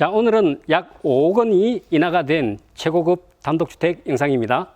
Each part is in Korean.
자, 오늘은 약 5억 원이 인하가 된 최고급 단독주택 영상입니다.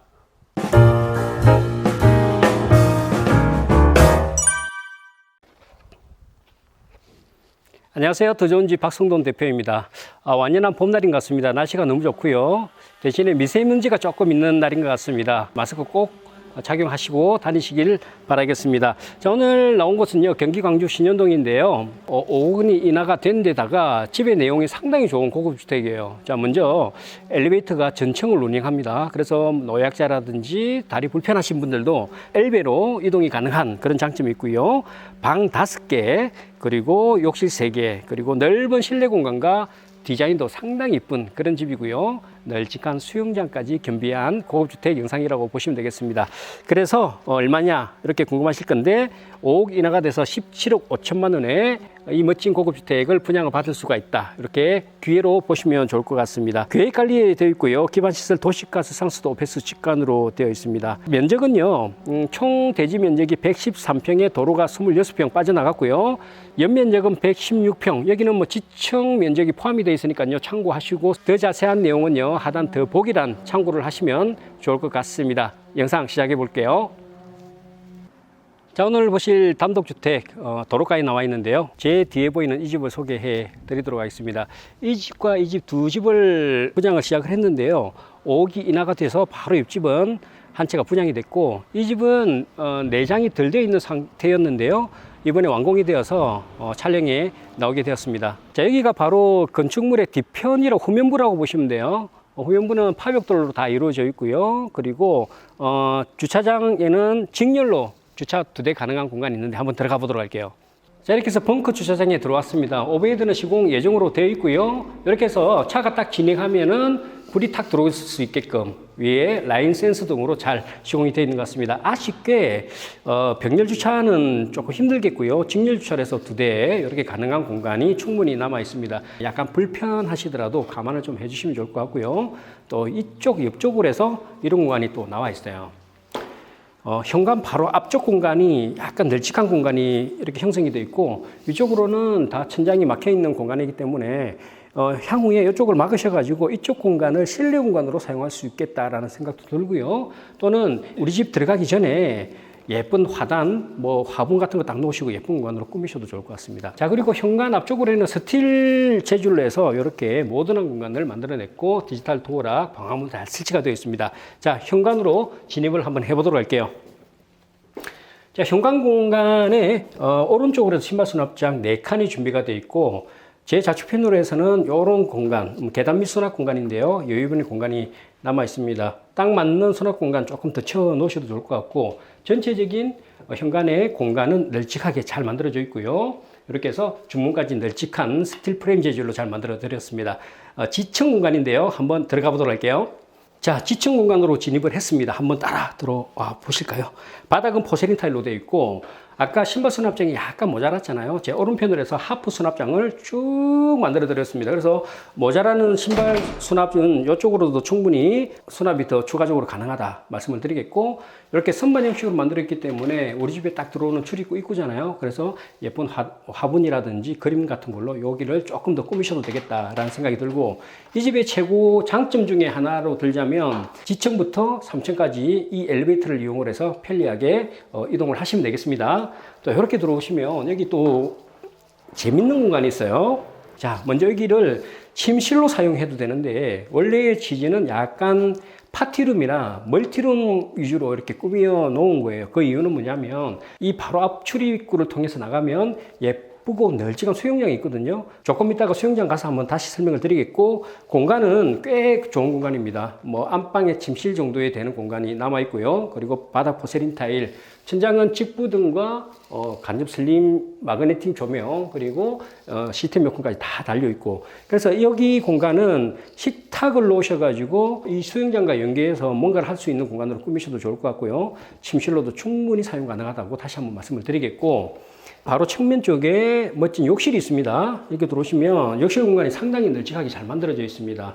안녕하세요. 더 좋은 집 박성돈 대표입니다. 아, 완연한 봄날인 것 같습니다. 날씨가 너무 좋고요. 대신에 미세먼지가 조금 있는 날인 것 같습니다. 마스크 꼭 착용하시고 다니시길 바라겠습니다. 자, 오늘 나온 곳은요, 경기 광주 신현동인데요. 어, 5억 원이 인하가 된 데다가 집의 내용이 상당히 좋은 고급 주택이에요. 자, 먼저 엘리베이터가 전층을 운행합니다. 그래서 노약자라든지 다리 불편하신 분들도 엘베로 이동이 가능한 그런 장점이 있고요. 방 다섯 개 그리고 욕실 세개 그리고 넓은 실내 공간과 디자인도 상당히 이쁜 그런 집이고요. 널찍한 수영장까지 겸비한 고급주택 영상이라고 보시면 되겠습니다. 그래서 어, 얼마냐 이렇게 궁금하실 건데 5억 인하가 돼서 17억 5천만 원에 이 멋진 고급주택을 분양을 받을 수가 있다. 이렇게 기회로 보시면 좋을 것 같습니다. 계획 관리에 되어 있고요. 기반시설 도시가스 상수도 오페스 직관으로 되어 있습니다. 면적은요. 음, 총 대지 면적이 113평에 도로가 26평 빠져나갔고요. 연면적은 116평. 여기는 뭐 지층 면적이 포함이 되어 있으니까요. 참고하시고 더 자세한 내용은요. 하단 더 보기란 참고를 하시면 좋을 것 같습니다. 영상 시작해 볼게요. 자 오늘 보실 단독주택 어, 도로가에 나와 있는데요. 제 뒤에 보이는 이 집을 소개해 드리도록 하겠습니다. 이 집과 이 집 두 집을 분양을 시작을 했는데요. 5억이 인하가 돼서 바로 옆집은 한 채가 분양이 됐고 이 집은 어, 내장이 덜 되어 있는 상태였는데요. 이번에 완공이 되어서 어, 촬영에 나오게 되었습니다. 자 여기가 바로 건축물의 뒤편이라 후면부라고 보시면 돼요. 어, 후면부는 파벽돌로 다 이루어져 있고요 그리고 어, 주차장에는 직렬로 주차 두 대 가능한 공간이 있는데 한번 들어가 보도록 할게요. 자, 이렇게 해서 벙커 주차장에 들어왔습니다. 오베이드는 시공 예정으로 되어 있고요. 이렇게 해서 차가 딱 진행하면은 불이 탁 들어올 수 있게끔 위에 라인 센서 등으로 잘 시공이 되어 있는 것 같습니다. 아쉽게 어, 병렬 주차는 조금 힘들겠고요. 직렬 주차해서 두 대 이렇게 가능한 공간이 충분히 남아 있습니다. 약간 불편하시더라도 감안을 좀 해주시면 좋을 것 같고요. 또 이쪽 옆쪽으로 해서 이런 공간이 또 나와 있어요. 어, 현관 바로 앞쪽 공간이 약간 널찍한 공간이 이렇게 형성이 되어 있고 위쪽으로는 다 천장이 막혀 있는 공간이기 때문에 어, 향후에 이쪽을 막으셔가지고 이쪽 공간을 실내 공간으로 사용할 수 있겠다라는 생각도 들고요. 또는 우리 집 들어가기 전에 예쁜 화단, 뭐 화분 같은 거 딱 놓으시고 예쁜 공간으로 꾸미셔도 좋을 것 같습니다. 자, 그리고 현관 앞쪽으로는 스틸 재질로 해서 이렇게 모던한 공간을 만들어냈고 디지털 도어락, 방화문 잘 설치가 되어 있습니다. 자, 현관으로 진입을 한번 해보도록 할게요. 자, 현관 공간에 어, 오른쪽으로 신발 수납장 4칸이 준비가 되어 있고 제 좌측편으로 해서는 이런 공간, 음, 계단 밑 수납 공간인데요. 여유분의 공간이 남아 있습니다. 딱 맞는 수납 공간 조금 더 채워 놓으셔도 좋을 것 같고 전체적인 어, 현관의 공간은 널찍하게 잘 만들어져 있고요. 이렇게 해서 주문까지 널찍한 스틸 프레임 재질로 잘 만들어 드렸습니다. 어, 지층 공간인데요. 한번 들어가 보도록 할게요. 자, 지층 공간으로 진입을 했습니다. 한번 따라 들어와 보실까요? 바닥은 포세린 타일로 되어 있고, 아까 신발 수납장이 약간 모자랐잖아요. 제 오른편으로 해서 하프 수납장을 쭉 만들어 드렸습니다. 그래서 모자라는 신발 수납은 이쪽으로도 충분히 수납이 더 추가적으로 가능하다 말씀을 드리겠고, 이렇게 선반 형식으로 만들었기 때문에 우리 집에 딱 들어오는 출입구 입구잖아요. 그래서 예쁜 화, 화분이라든지 그림 같은 걸로 여기를 조금 더 꾸미셔도 되겠다라는 생각이 들고, 이 집의 최고 장점 중에 하나로 들자면 지층부터 3층까지 이 엘리베이터를 이용을 해서 편리하게 어, 이동을 하시면 되겠습니다. 또 이렇게 들어오시면 여기 또 재밌는 공간이 있어요. 자, 먼저 여기를 침실로 사용해도 되는데 원래의 취지는 약간 파티룸이나 멀티룸 위주로 이렇게 꾸며 놓은 거예요. 그 이유는 뭐냐면 이 바로 앞 출입구를 통해서 나가면 예 쁘고 널찍한 수영장이 있거든요. 조금 이따가 수영장 가서 한번 다시 설명을 드리겠고 공간은 꽤 좋은 공간입니다. 뭐 안방에 침실 정도에 되는 공간이 남아 있고요. 그리고 바닥 포세린 타일, 천장은 직부등과 어, 간접 슬림 마그네틱 조명 그리고 어, 시스템 요건까지 다 달려 있고 그래서 여기 공간은 식탁을 놓으셔가지고 이 수영장과 연계해서 뭔가를 할 수 있는 공간으로 꾸미셔도 좋을 것 같고요 침실로도 충분히 사용 가능하다고 다시 한번 말씀을 드리겠고 바로 측면 쪽에 멋진 욕실이 있습니다 이렇게 들어오시면 욕실 공간이 상당히 널찍하게 잘 만들어져 있습니다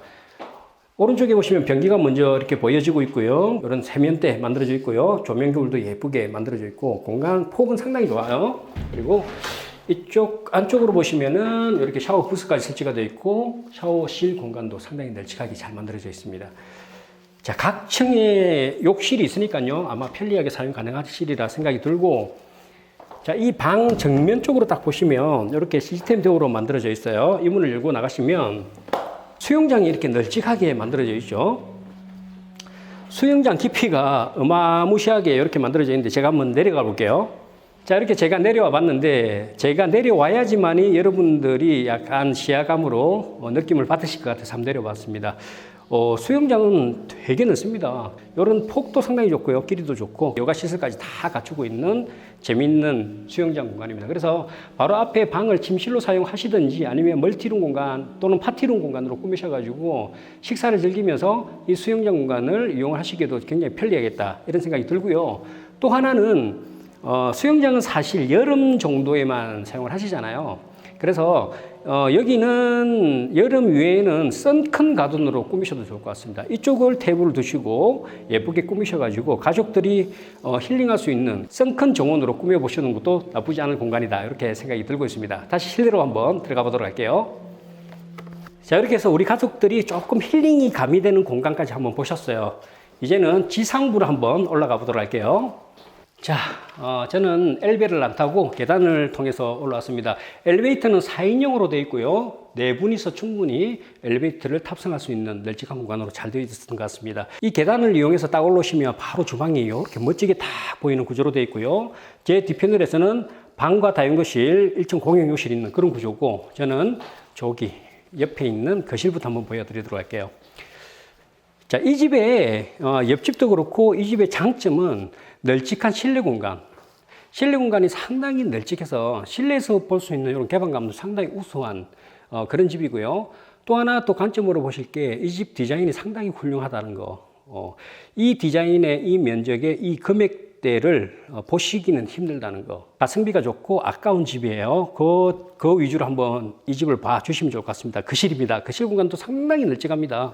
오른쪽에 보시면 변기가 먼저 이렇게 보여지고 있고요. 이런 세면대 만들어져 있고요. 조명 겨울도 예쁘게 만들어져 있고 공간 폭은 상당히 좋아요. 그리고 이쪽 안쪽으로 보시면은 이렇게 샤워 부스까지 설치가 되어 있고 샤워실 공간도 상당히 널찍하게 잘 만들어져 있습니다. 자, 각 층에 욕실이 있으니까요. 아마 편리하게 사용 가능하시리라 생각이 들고 자, 이 방 정면 쪽으로 딱 보시면 이렇게 시스템적으로 만들어져 있어요. 이 문을 열고 나가시면 수영장이 이렇게 널찍하게 만들어져 있죠. 수영장 깊이가 어마무시하게 이렇게 만들어져 있는데 제가 한번 내려가 볼게요. 자, 이렇게 제가 내려와 봤는데 제가 내려와야지만이 여러분들이 약간 시야감으로 어, 느낌을 받으실 것 같아서 한번 내려봤습니다. 어, 수영장은 되게 넓습니다. 이런 폭도 상당히 좋고요. 길이도 좋고 요가 시설까지 다 갖추고 있는 재밌는 수영장 공간입니다. 그래서 바로 앞에 방을 침실로 사용하시든지 아니면 멀티룸 공간 또는 파티룸 공간으로 꾸미셔가지고 식사를 즐기면서 이 수영장 공간을 이용하시기에도 굉장히 편리하겠다 이런 생각이 들고요. 또 하나는 어, 수영장은 사실 여름 정도에만 사용을 하시잖아요. 그래서 어, 여기는 여름 외에는 선큰 가든으로 꾸미셔도 좋을 것 같습니다. 이쪽을 테이블을 두시고 예쁘게 꾸미셔가지고 가족들이 어, 힐링할 수 있는 선큰 정원으로 꾸며보시는 것도 나쁘지 않은 공간이다. 이렇게 생각이 들고 있습니다. 다시 실내로 한번 들어가 보도록 할게요. 자, 이렇게 해서 우리 가족들이 조금 힐링이 가미되는 공간까지 한번 보셨어요. 이제는 지상부로 한번 올라가 보도록 할게요. 자, 어, 저는 엘베를 안 타고 계단을 통해서 올라왔습니다. 엘리베이터는 4인용으로 되어 있고요. 네 분이서 충분히 엘리베이터를 탑승할 수 있는 널찍한 공간으로 잘 되어 있었던 것 같습니다. 이 계단을 이용해서 딱 올라오시면 바로 주방이 이렇게 멋지게 딱 보이는 구조로 되어 있고요. 제 뒤편을에서는 방과 다용도실, 1층 공용욕실이 있는 그런 구조고 저는 저기 옆에 있는 거실부터 한번 보여드리도록 할게요. 자, 이 집의 어, 옆집도 그렇고 이 집의 장점은 널찍한 실내 공간. 실내 공간이 상당히 널찍해서 실내에서 볼 수 있는 이런 개방감도 상당히 우수한 어, 그런 집이고요. 또 하나 또 관점으로 보실 게 이 집 디자인이 상당히 훌륭하다는 거. 어, 이 디자인의 이 면적의 이 금액대를 어, 보시기는 힘들다는 거. 가성비가 좋고 아까운 집이에요. 그, 그 위주로 한번 이 집을 봐 주시면 좋을 것 같습니다. 거실입니다. 거실 공간도 상당히 널찍합니다.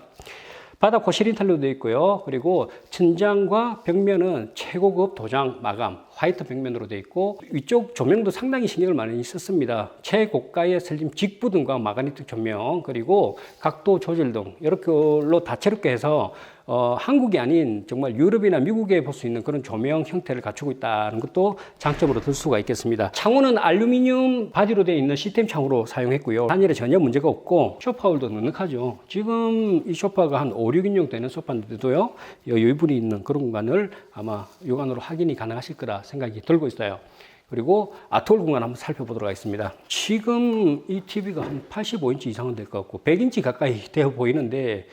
바닥 거실인 탈로 되어 있고요. 그리고 천장과 벽면은 최고급 도장 마감 화이트 벽면으로 되어 있고 위쪽 조명도 상당히 신경을 많이 썼습니다. 최고가의 슬림 직부 등과 마그네틱 조명 그리고 각도 조절 등 이렇게 로 다채롭게 해서 어, 한국이 아닌 정말 유럽이나 미국에 볼 수 있는 그런 조명 형태를 갖추고 있다는 것도 장점으로 들 수가 있겠습니다. 창호는 알루미늄 바디로 되어 있는 시스템 창호로 사용했고요. 단열에 전혀 문제가 없고 소파홀도 넉넉하죠. 지금 이 소파가 한 5, 6인용 되는 소파인데도요. 여유분이 있는 그런 공간을 아마 육안으로 확인이 가능하실 거라 생각이 들고 있어요. 그리고 아트홀 공간 한번 살펴보도록 하겠습니다. 지금 이 TV가 한 85인치 이상은 될 것 같고 100인치 가까이 되어 보이는데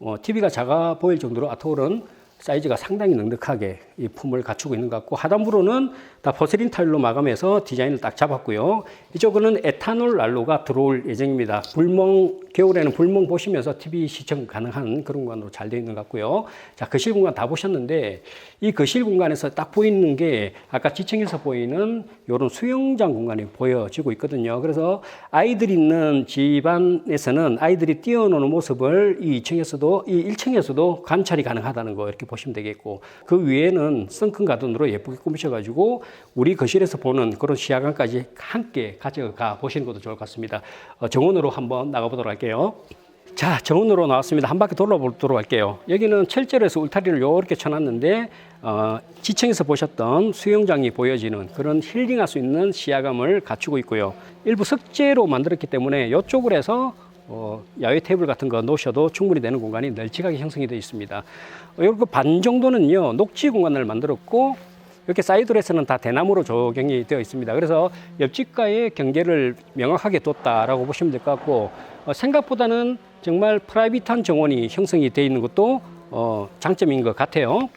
어, TV가 작아 보일 정도로 아트홀은 사이즈가 상당히 넉넉하게 이 품을 갖추고 있는 것 같고 하단부로는 다 포세린 타일로 마감해서 디자인을 딱 잡았고요. 이쪽은 에탄올 난로가 들어올 예정입니다. 불멍 겨울에는 불멍 보시면서 TV 시청 가능한 그런 공간으로 잘 되어 있는 것 같고요. 자 거실 공간 다 보셨는데 이 거실 공간에서 딱 보이는 게 아까 지층에서 보이는 이런 수영장 공간이 보여지고 있거든요. 그래서 아이들 있는 집안에서는 아이들이 뛰어노는 모습을 이 2층에서도 이 1층에서도 관찰이 가능하다는 거 이렇게 보시면 되겠고 그 위에는 썬큰 가든으로 예쁘게 꾸미셔가지고 우리 거실에서 보는 그런 시야감까지 함께 가져가 보시는 것도 좋을 것 같습니다. 어, 정원으로 한번 나가보도록 할게요. 자, 정원으로 나왔습니다. 한 바퀴 돌아보도록 할게요. 여기는 철제로 해서 울타리를 이렇게 쳐놨는데, 어, 지층에서 보셨던 수영장이 보여지는 그런 힐링할 수 있는 시야감을 갖추고 있고요. 일부 석재로 만들었기 때문에 이쪽으로 해서 어, 야외 테이블 같은 거 놓으셔도 충분히 되는 공간이 널찍하게 형성이 되어 있습니다. 어, 이렇게 반 정도는요, 녹지 공간을 만들었고, 이렇게 사이드로 해서는 다 대나무로 조경이 되어 있습니다. 그래서 옆집과의 경계를 명확하게 뒀다라고 보시면 될 것 같고, 어, 생각보다는 정말 프라이빗한 정원이 형성이 되어 있는 것도 어, 장점인 것 같아요.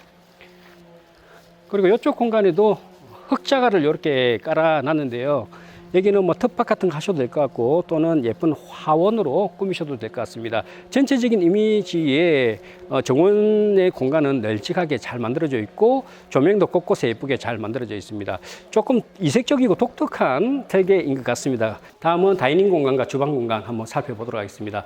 그리고 이쪽 공간에도 흙자갈을 이렇게 깔아놨는데요. 여기는 뭐 텃밭 같은 거 하셔도 될 것 같고 또는 예쁜 화원으로 꾸미셔도 될 것 같습니다. 전체적인 이미지의 어, 정원의 공간은 널찍하게 잘 만들어져 있고 조명도 곳곳에 예쁘게 잘 만들어져 있습니다. 조금 이색적이고 독특한 설계인 것 같습니다. 다음은 다이닝 공간과 주방 공간 한번 살펴보도록 하겠습니다.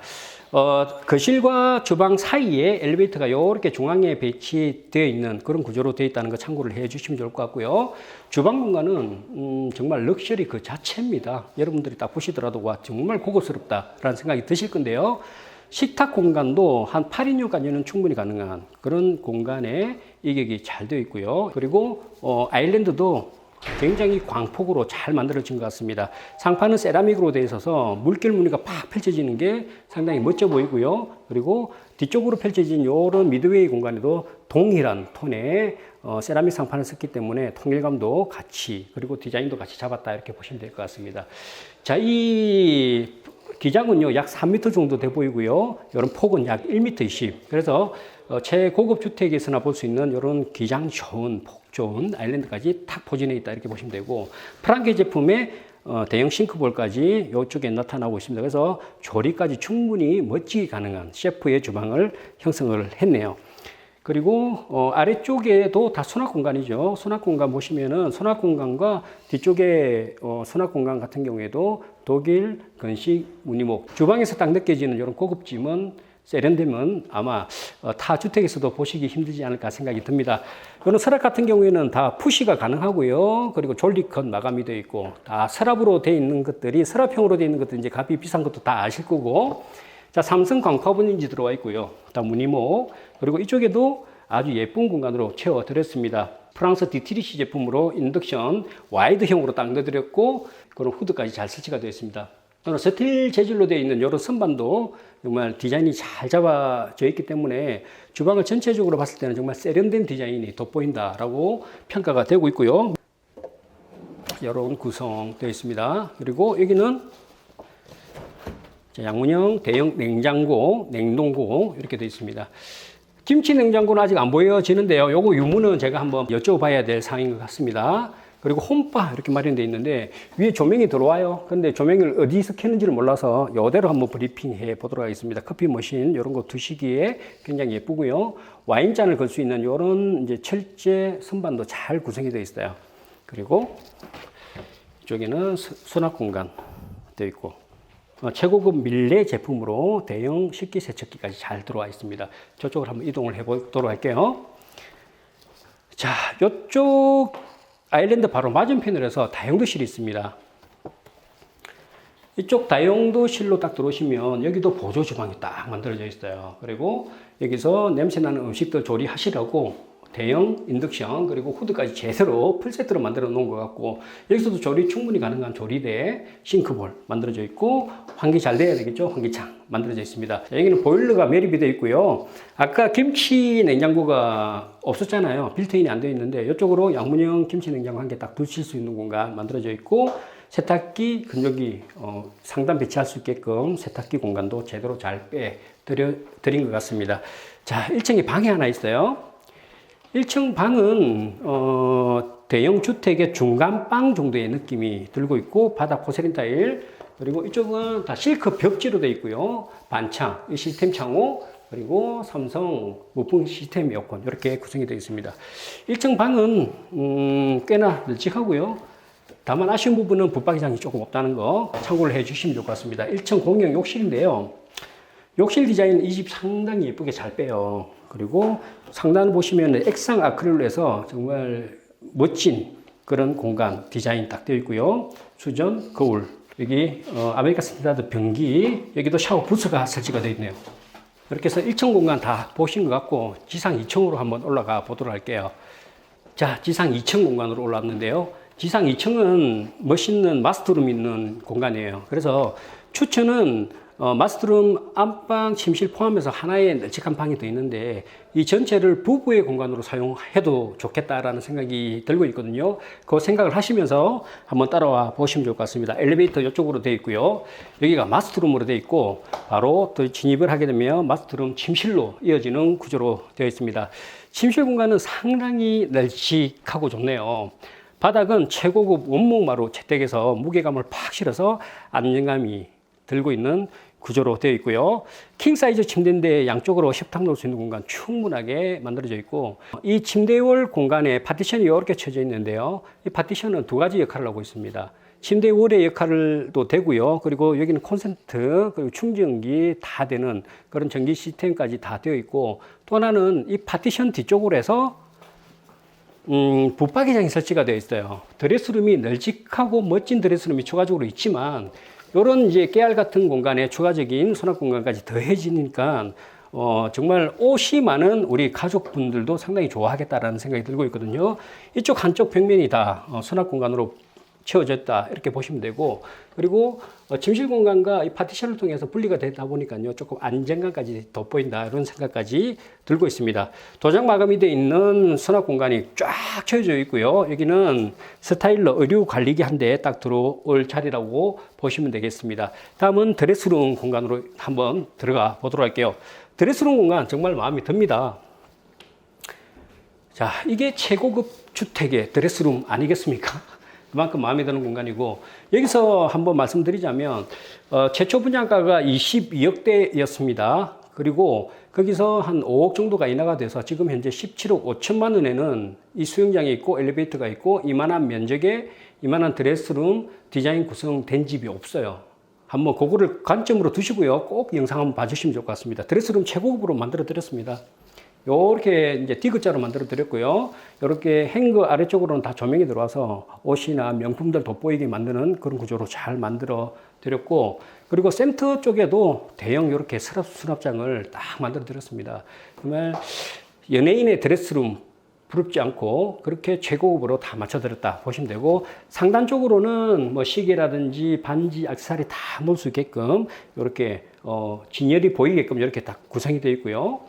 어, 거실과 주방 사이에 엘리베이터가 이렇게 중앙에 배치되어 있는 그런 구조로 되어 있다는 거 참고를 해 주시면 좋을 것 같고요. 주방 공간은 음, 정말 럭셔리 그 자체 자체입니다. 여러분들이 딱 보시더라도 와 정말 고급스럽다라는 생각이 드실 건데요. 식탁 공간도 한 8인용까지는 충분히 가능한 그런 공간에 이격이 잘 되어 있고요. 그리고 어, 아일랜드도 굉장히 광폭으로 잘 만들어진 것 같습니다. 상판은 세라믹으로 되어 있어서 물결 무늬가 팍 펼쳐지는 게 상당히 멋져 보이고요. 그리고 뒤쪽으로 펼쳐진 이런 미드웨이 공간에도 동일한 톤의 어, 세라믹 상판을 썼기 때문에 통일감도 같이 그리고 디자인도 같이 잡았다 이렇게 보시면 될 것 같습니다. 자, 이 기장은요 약 3m 정도 돼 보이고요. 이런 폭은 약 1m 20. 그래서 어, 최고급 주택에서나 볼 수 있는 이런 기장 좋은 폭 좋은 아일랜드까지 탁 포진해 있다 이렇게 보시면 되고 프랑케 제품의 어, 대형 싱크볼까지 이쪽에 나타나고 있습니다. 그래서 조리까지 충분히 멋지게 가능한 셰프의 주방을 형성을 했네요. 그리고 어, 아래쪽에도 다 수납 공간이죠. 수납 공간 보시면은 수납 공간과 뒤쪽에 어, 수납 공간 같은 경우에도 독일 건식 무늬목 주방에서 딱 느껴지는 이런 고급짐은 세련됨은 아마 어, 타 주택에서도 보시기 힘들지 않을까 생각이 듭니다. 이런 서랍 같은 경우에는 다 푸시가 가능하고요. 그리고 졸리컷 마감이 되어 있고 다 서랍으로 되어 있는 것들이 서랍형으로 되어 있는 것들 이제 값이 비싼 것도 다 아실 거고 자, 삼성 광화문인지 들어와 있고요. 다 무늬목. 그리고 이쪽에도 아주 예쁜 공간으로 채워 드렸습니다. 프랑스 디티리시 제품으로 인덕션 와이드형으로 딱 넣어드렸고, 그런 후드까지 잘 설치가 되어 있습니다. 또는 스틸 재질로 되어 있는 이런 선반도 정말 디자인이 잘 잡아져 있기 때문에 주방을 전체적으로 봤을 때는 정말 세련된 디자인이 돋보인다라고 평가가 되고 있고요. 이런 구성되어 있습니다. 그리고 여기는 자, 양문형 대형 냉장고, 냉동고 이렇게 되어 있습니다. 김치 냉장고는 아직 안 보여지는데요. 요거 유무는 제가 한번 여쭤봐야 될 사항인 것 같습니다. 그리고 홈바 이렇게 마련되어 있는데 위에 조명이 들어와요. 근데 조명을 어디서 켜는지를 몰라서 이대로 한번 브리핑 해 보도록 하겠습니다. 커피 머신 이런 거 두시기에 굉장히 예쁘고요. 와인잔을 걸 수 있는 이런 이제 철제 선반도 잘 구성이 되어 있어요. 그리고 이쪽에는 수- 수납 공간 되어 있고 어, 최고급 밀레 제품으로 대형 식기 세척기까지 잘 들어와 있습니다. 저쪽으로 한번 이동을 해보도록 할게요. 자, 이쪽 아일랜드 바로 맞은편으로 해서 다용도실이 있습니다. 이쪽 다용도실로 딱 들어오시면 여기도 보조 주방이 딱 만들어져 있어요. 그리고 여기서 냄새나는 음식들 조리하시라고 대형 인덕션 그리고 후드까지 제대로 풀세트로 만들어 놓은 것 같고 여기서도 조리 충분히 가능한 조리대 싱크볼 만들어져 있고 환기 잘 돼야 되겠죠? 환기창 만들어져 있습니다. 자, 여기는 보일러가 매립이 되어 있고요. 아까 김치 냉장고가 없었잖아요. 빌트인이 안 되어 있는데 이쪽으로 양문형 김치 냉장고 한 개딱 두실 수 있는 공간 만들어져 있고 세탁기 근육이 어, 상단 배치할 수 있게끔 세탁기 공간도 제대로 잘 빼 드린 것 같습니다. 자 1층에 방이 하나 있어요 1층 방은 어, 대형 주택의 중간 방 정도의 느낌이 들고 있고 바닥 포세린 타일. 그리고 이쪽은 다 실크 벽지로 되어 있고요. 반창 이 시스템 창호 그리고 삼성 무풍 시스템 에어컨 이렇게 구성이 되어 있습니다. 1층 방은 음, 꽤나 널찍하고요. 다만 아쉬운 부분은 붙박이장이 조금 없다는 거 참고를 해 주시면 좋을 것 같습니다. 1층 공용 욕실인데요 욕실 디자인 이 집 상당히 예쁘게 잘 빼요. 그리고 상단을 보시면 액상 아크릴로 해서 정말 멋진 그런 공간 디자인 딱 되어 있고요. 수전, 거울, 여기 어, 아메리카 스탠다드 변기, 여기도 샤워 부스가 설치가 되어 있네요. 이렇게 해서 1층 공간 다 보신 것 같고 지상 2층으로 한번 올라가 보도록 할게요. 자, 지상 2층 공간으로 올라왔는데요. 지상 2층은 멋있는 마스터룸 있는 공간이에요. 그래서 추천은 어, 마스터룸 안방 침실 포함해서 하나의 널찍한 방이 더 있는데 이 전체를 부부의 공간으로 사용해도 좋겠다라는 생각이 들고 있거든요. 그 생각을 하시면서 한번 따라와 보시면 좋을 것 같습니다. 엘리베이터 이쪽으로 되어 있고요. 여기가 마스터룸으로 되어 있고 바로 또 진입을 하게 되면 마스터룸 침실로 이어지는 구조로 되어 있습니다. 침실 공간은 상당히 널찍하고 좋네요. 바닥은 최고급 원목마루 채택에서 무게감을 팍 실어서 안정감이 들고 있는 구조로 되어 있고요. 킹 사이즈 침대인데 양쪽으로 식탁 놓을 수 있는 공간 충분하게 만들어져 있고 이 침대월 공간에 파티션이 이렇게 쳐져 있는데요. 이 파티션은 두 가지 역할을 하고 있습니다. 침대 월의 역할도 되고요. 그리고 여기는 콘센트, 그리고 충전기 다 되는 그런 전기 시스템까지 다 되어 있고 또 하나는 이 파티션 뒤쪽으로 해서 음, 붙박이장이 설치가 되어 있어요. 드레스룸이 널찍하고 멋진 드레스룸이 추가적으로 있지만 이런 이제 깨알 같은 공간에 추가적인 수납 공간까지 더해지니까 어, 정말 옷이 많은 우리 가족분들도 상당히 좋아하겠다라는 생각이 들고 있거든요. 이쪽 한쪽 벽면이 다 어, 수납 공간으로 채워졌다. 이렇게 보시면 되고 그리고 어, 침실 공간과 이 파티션을 통해서 분리가 되다 보니까요 조금 안정감까지 돋보인다. 이런 생각까지 들고 있습니다. 도장 마감이 되어 있는 수납 공간이 쫙 채워져 있고요. 여기는 스타일러 의류 관리기 한 대 딱 들어올 자리라고 보시면 되겠습니다. 다음은 드레스룸 공간으로 한번 들어가 보도록 할게요. 드레스룸 공간 정말 마음에 듭니다. 자 이게 최고급 주택의 드레스룸 아니겠습니까? 그만큼 마음에 드는 공간이고 여기서 한번 말씀드리자면 어, 최초 분양가가 22억대였습니다. 그리고 거기서 한 5억 정도가 인하가 돼서 지금 현재 17억 5천만 원에는 이 수영장이 있고 엘리베이터가 있고 이만한 면적에 이만한 드레스룸 디자인 구성된 집이 없어요. 한번 그거를 관점으로 두시고요. 꼭 영상 한번 봐주시면 좋을 것 같습니다. 드레스룸 최고급으로 만들어 드렸습니다. 요렇게 이제 디귿자로 만들어 드렸고요. 이렇게 행거 아래쪽으로는 다 조명이 들어와서 옷이나 명품들 돋보이게 만드는 그런 구조로 잘 만들어 드렸고 그리고 센터 쪽에도 대형 이렇게 수납, 수납장을 딱 만들어 드렸습니다. 정말 연예인의 드레스룸 부럽지 않고 그렇게 최고급으로 다 맞춰드렸다 보시면 되고 상단 쪽으로는 뭐 시계라든지 반지, 액세서리 다 놓을 수 있게끔 이렇게 어, 진열이 보이게끔 이렇게 딱 구성이 되어 있고요.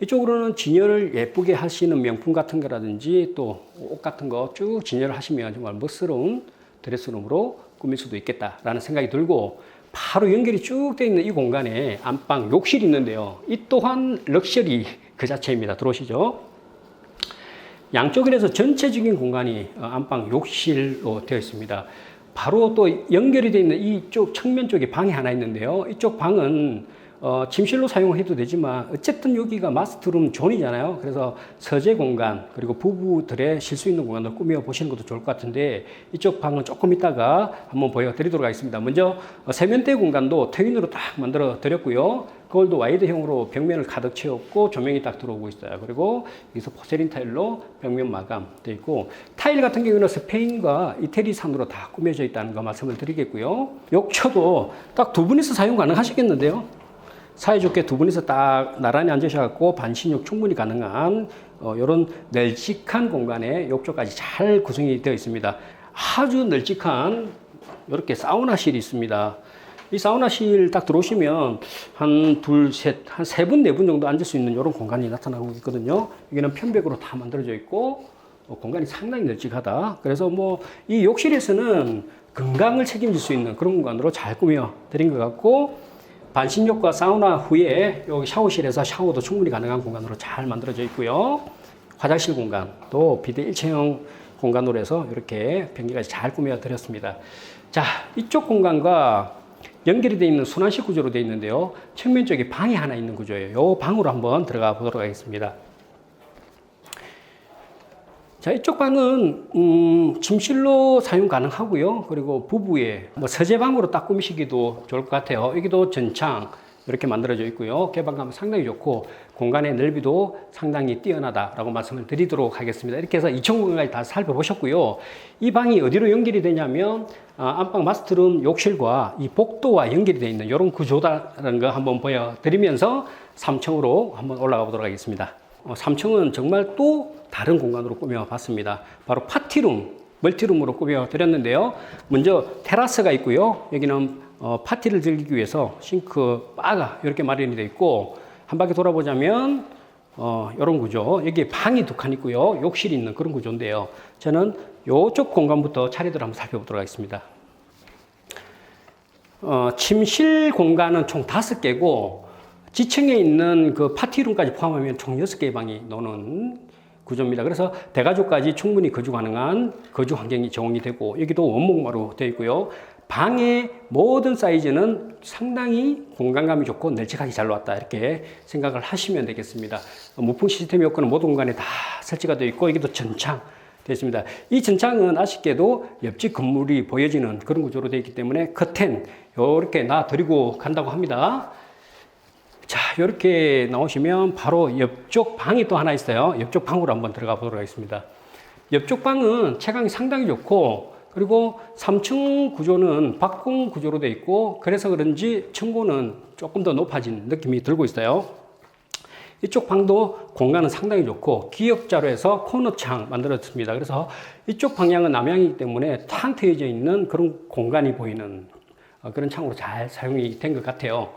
이쪽으로는 진열을 예쁘게 하시는 명품 같은 거라든지 또 옷 같은 거 쭉 진열을 하시면 정말 멋스러운 드레스룸으로 꾸밀 수도 있겠다라는 생각이 들고 바로 연결이 쭉 되어 있는 이 공간에 안방 욕실이 있는데요. 이 또한 럭셔리 그 자체입니다. 들어오시죠? 양쪽에서 전체적인 공간이 어, 안방 욕실로 되어 있습니다. 바로 또 연결이 되어 있는 이쪽 측면 쪽에 방이 하나 있는데요. 이쪽 방은 어, 침실로 사용해도 되지만 어쨌든 여기가 마스터룸 존이잖아요. 그래서 서재 공간 그리고 부부들의 쉴 수 있는 공간을 꾸며 보시는 것도 좋을 것 같은데 이쪽 방은 조금 이따가 한번 보여드리도록 하겠습니다. 먼저 어, 세면대 공간도 트윈으로 딱 만들어 드렸고요. 거울도 와이드형으로 벽면을 가득 채웠고 조명이 딱 들어오고 있어요. 그리고 여기서 포세린 타일로 벽면 마감 되어 있고 타일 같은 경우는 스페인과 이태리산으로 다 꾸며져 있다는 거 말씀을 드리겠고요. 욕조도 딱 두 분이서 사용 가능하시겠는데요. 사이좋게 두 분이서 딱 나란히 앉으셔갖고 반신욕 충분히 가능한 어, 이런 널찍한 공간에 욕조까지 잘 구성이 되어 있습니다. 아주 널찍한 이렇게 사우나실이 있습니다. 이 사우나실 딱 들어오시면 한 둘, 셋, 한 세 분, 네 분 정도 앉을 수 있는 이런 공간이 나타나고 있거든요. 여기는 편백으로 다 만들어져 있고 어, 공간이 상당히 널찍하다. 그래서 뭐 이 욕실에서는 건강을 책임질 수 있는 그런 공간으로 잘 꾸며 드린 것 같고 반신욕과 사우나 후에 여기 샤워실에서 샤워도 충분히 가능한 공간으로 잘 만들어져 있고요. 화장실 공간도 비대 일체형 공간으로 해서 이렇게 변기까지 잘 꾸며 드렸습니다. 자, 이쪽 공간과 연결이 되어 있는 순환식 구조로 되어 있는데요. 측면 쪽에 방이 하나 있는 구조예요. 이 방으로 한번 들어가 보도록 하겠습니다. 자, 이쪽 방은 음, 침실로 사용 가능하고요. 그리고 부부의 뭐 서재방으로 딱 꾸미시기도 좋을 것 같아요. 여기도 전창 이렇게 만들어져 있고요. 개방감 상당히 좋고 공간의 넓이도 상당히 뛰어나다라고 말씀을 드리도록 하겠습니다. 이렇게 해서 2층 공간까지 다 살펴보셨고요. 이 방이 어디로 연결이 되냐면 아, 안방 마스터룸 욕실과 이 복도와 연결이 되어 있는 이런 구조다라는 거 한번 보여드리면서 3층으로 한번 올라가 보도록 하겠습니다. 어, 3층은 정말 또 다른 공간으로 꾸며봤습니다. 바로 파티룸, 멀티룸으로 꾸며드렸는데요. 먼저 테라스가 있고요. 여기는 어, 파티를 즐기기 위해서 싱크 바가 이렇게 마련이 되어 있고 한 바퀴 돌아보자면 어, 이런 구조. 여기 방이 두 칸 있고요. 욕실이 있는 그런 구조인데요. 저는 이쪽 공간부터 차례대로 한번 살펴보도록 하겠습니다. 어, 침실 공간은 총 다섯 개고 지층에 있는 그 파티룸까지 포함하면 총 여섯 개의 방이 노는 구조입니다. 그래서 대가족까지 충분히 거주 가능한 거주 환경이 제공이 되고 여기도 원목마로 되어 있고요. 방의 모든 사이즈는 상당히 공간감이 좋고 널찍하게 잘 나왔다 이렇게 생각을 하시면 되겠습니다. 무풍 시스템 효과는 모든 공간에 다 설치가 되어 있고 여기도 전창 되어 있습니다. 이 전창은 아쉽게도 옆집 건물이 보여지는 그런 구조로 되어 있기 때문에 커튼 이렇게 놔드리고 간다고 합니다. 자, 이렇게 나오시면 바로 옆쪽 방이 또 하나 있어요. 옆쪽 방으로 한번 들어가 보도록 하겠습니다. 옆쪽 방은 채광이 상당히 좋고 그리고 3층 구조는 박공 구조로 되어 있고 그래서 그런지 층고는 조금 더 높아진 느낌이 들고 있어요. 이쪽 방도 공간은 상당히 좋고 기역자로 해서 코너창 만들었습니다. 그래서 이쪽 방향은 남향이기 때문에 탕 트여져 있는 그런 공간이 보이는 어, 그런 창으로 잘 사용이 된 것 같아요.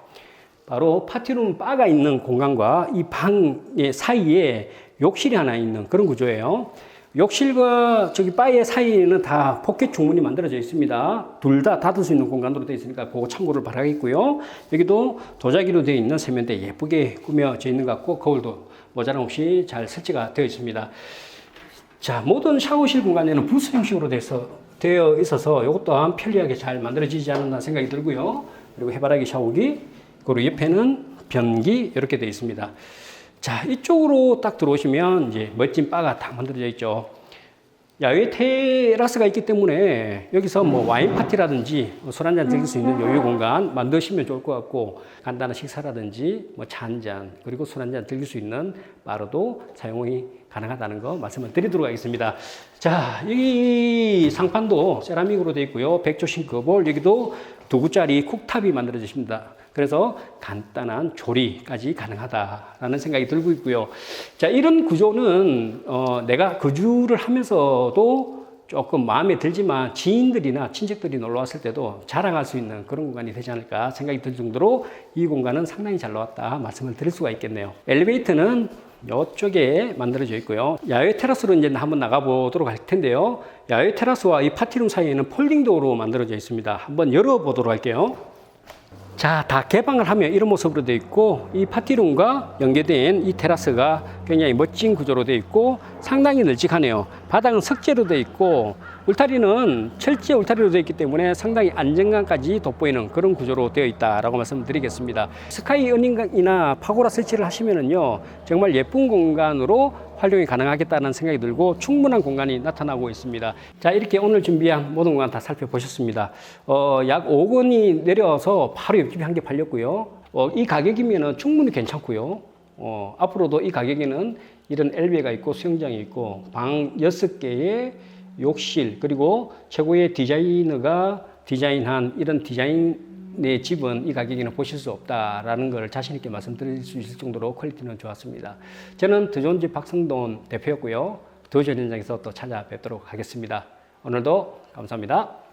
바로 파티룸 바가 있는 공간과 이 방의 사이에 욕실이 하나 있는 그런 구조예요. 욕실과 저기 바의 사이에는 다 포켓 중문이 만들어져 있습니다. 둘 다 닫을 수 있는 공간으로 되어 있으니까 그거 참고를 바라겠고요. 여기도 도자기로 되어 있는 세면대 예쁘게 꾸며져 있는 것 같고 거울도 모자람 없이 잘 설치가 되어 있습니다. 자, 모든 샤워실 공간에는 부스 형식으로 돼서 되어 있어서 이것 또한 편리하게 잘 만들어지지 않았나 생각이 들고요. 그리고 해바라기 샤워기, 그리고 옆에는 변기 이렇게 되어 있습니다. 자, 이쪽으로 딱 들어오시면 이제 멋진 바가 딱 만들어져 있죠. 야외 테라스가 있기 때문에 여기서 뭐 와인 파티라든지 술 한잔 즐길 수 있는 여유 공간 만드시면 좋을 것 같고 간단한 식사라든지 뭐 차 한잔 그리고 술 한잔 즐길 수 있는 바로도 사용이 가능하다는 거 말씀을 드리도록 하겠습니다. 자, 여기 상판도 세라믹으로 되어 있고요. 백조 싱크볼 여기도 두 구짜리 쿡탑이 만들어졌습니다. 그래서 간단한 조리까지 가능하다라는 생각이 들고 있고요. 자, 이런 구조는 어, 내가 거주를 하면서도 조금 마음에 들지만 지인들이나 친척들이 놀러 왔을 때도 자랑할 수 있는 그런 공간이 되지 않을까 생각이 들 정도로 이 공간은 상당히 잘 나왔다 말씀을 드릴 수가 있겠네요. 엘리베이터는 이쪽에 만들어져 있고요. 야외 테라스로 이제 한번 나가보도록 할 텐데요. 야외 테라스와 이 파티룸 사이에는 폴딩 도어로 만들어져 있습니다. 한번 열어보도록 할게요. 자, 다 개방을 하면 이런 모습으로 되어 있고 이 파티룸과 연계된 이 테라스가 굉장히 멋진 구조로 되어 있고 상당히 널찍하네요. 바닥은 석재로 되어 있고 울타리는 철제 울타리로 되어 있기 때문에 상당히 안정감까지 돋보이는 그런 구조로 되어 있다라고 말씀드리겠습니다. 스카이 어닝이나 파고라 설치를 하시면은요 정말 예쁜 공간으로 활용이 가능하겠다는 생각이 들고 충분한 공간이 나타나고 있습니다. 자 이렇게 오늘 준비한 모든 공간 다 살펴보셨습니다. 어, 약 5억 원이 내려서 바로 옆집에 한 개 팔렸고요. 어, 이 가격이면은 충분히 괜찮고요. 어, 앞으로도 이 가격에는 이런 엘베가 있고 수영장이 있고 방 6개에 욕실 그리고 최고의 디자이너가 디자인한 이런 디자인의 집은 이 가격에는 보실 수 없다라는 걸 자신 있게 말씀드릴 수 있을 정도로 퀄리티는 좋았습니다. 저는 집 박성돈 대표였고요. 더 좋은 현장에서 또 찾아뵙도록 하겠습니다. 오늘도 감사합니다.